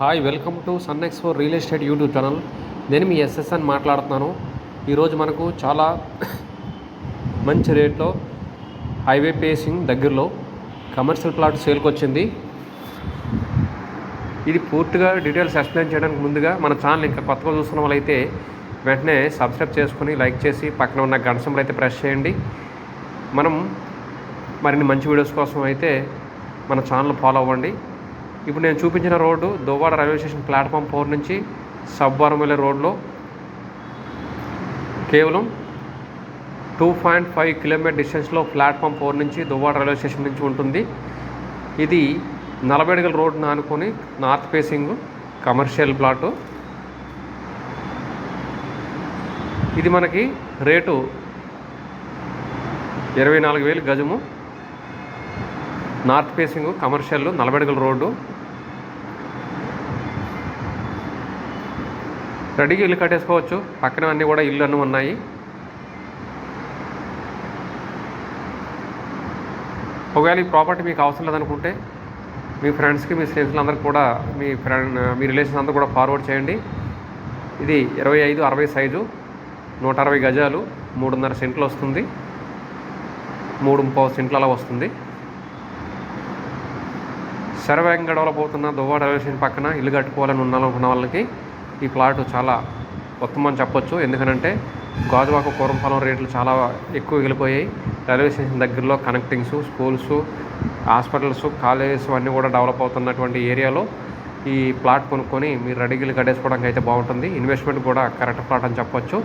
Hi welcome to Sun X four real estate YouTube channel నేను మీ SSN మాట్లాడుతున్నాను. ఈరోజు మనకు చాలా మంచి రేట్లో హైవే పేసింగ్ దగ్గరలో కమర్షియల్ ప్లాట్ సేల్కి వచ్చింది ఇది పూర్తిగా డీటెయిల్స్ ఎక్స్ప్లెయిన్ చేయడానికి ముందుగా మన ఛానల్ ఇంకా కొత్తగా చూస్తున్న వాళ్ళైతే వెంటనే సబ్స్క్రైబ్ చేసుకుని లైక్ చేసి పక్కన ఉన్న గంట సింబల్ అయితే ప్రెస్ చేయండి. మనం మరిన్ని మంచి వీడియోస్ కోసం అయితే మన ఛానల్ ఫాలో అవ్వండి. ఇప్పుడు నేను చూపించిన road Duvvada railway station platform four నుంచి సబ్వరం వెళ్ళే రోడ్లో. కేవలం టూ పాయింట్ ఫైవ్ కిలోమీటర్ డిస్టెన్స్లో ప్లాట్ఫామ్ ఫోర్ నుంచి దువ్వాడ రైల్వే స్టేషన్ నుంచి ఉంటుంది. ఇది నలభై అడుగుల రోడ్డును ఆనుకొని నార్త్ ఫేసింగ్ కమర్షియల్ ప్లాటు. ఇది మనకి రేటు ఇరవై నాలుగు వేలు గజము. నార్త్ ఫేసింగ్ కమర్షియల్ నలభై అడుగుల రోడ్డు. రెడీగా ఇల్లు కట్టేసుకోవచ్చు. పక్కన అన్నీ కూడా ఇల్లు అన్నీ ఉన్నాయి. ఒకవేళ ఈ ప్రాపర్టీ మీకు అవసరం లేదనుకుంటే మీ ఫ్రెండ్స్కి మీ స్నేహితులందరికీ కూడా మీ ఫ్రెండ్ మీ రిలేషన్స్ అందరూ కూడా ఫార్వర్డ్ చేయండి. ఇది ఇరవై ఐదు అరవై సైజు నూట అరవై గజాలు మూడున్నర సెంట్లు వస్తుంది. మూడు ముప్పై సెంట్లు అలా వస్తుంది. శరవేగం డెవలప్ అవుతున్న దువ్వాడ రైల్వే స్టేషన్ పక్కన ఇల్లు కట్టుకోవాలని ఉండాలనుకున్న వాళ్ళకి ఈ ప్లాట్ చాలా ఉత్తమం అని చెప్పొచ్చు. ఎందుకనంటే గాజువాక కూరంపాలెం రేట్లు చాలా ఎక్కువ వెళ్ళిపోయాయి రైల్వే స్టేషన్ దగ్గరలో కనెక్టింగ్స్ స్కూల్స్ హాస్పిటల్స్ కాలేజెస్ అన్నీ కూడా డెవలప్ అవుతున్నటువంటి ఏరియాలో ఈ ప్లాట్ కొనుక్కొని మీరు రెడీగిల్లు కట్టేసుకోవడానికి అయితే బాగుంటుంది. ఇన్వెస్ట్మెంట్ కూడా కరెక్ట్ ప్లాట్ అని చెప్పొచ్చు.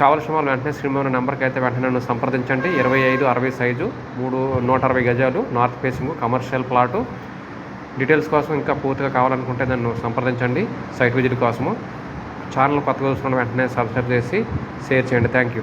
కావలసిన వాళ్ళు వెంటనే శ్రీమతి నెంబర్కి అయితే వెంటనే నన్ను సంప్రదించండి. ఇరవై ఐదు అరవై సైజు మూడు నూట అరవై గజాలు north facing commercial plot. Details కోసం ఇంకా పూర్తిగా కావాలనుకుంటే నన్ను సంప్రదించండి. సైట్ విజిట్ కోసము. ఛానల్ కొత్తగా చూస్తున్న వెంటనే సబ్స్క్రైబ్ చేసి షేర్ చేయండి. Thank you.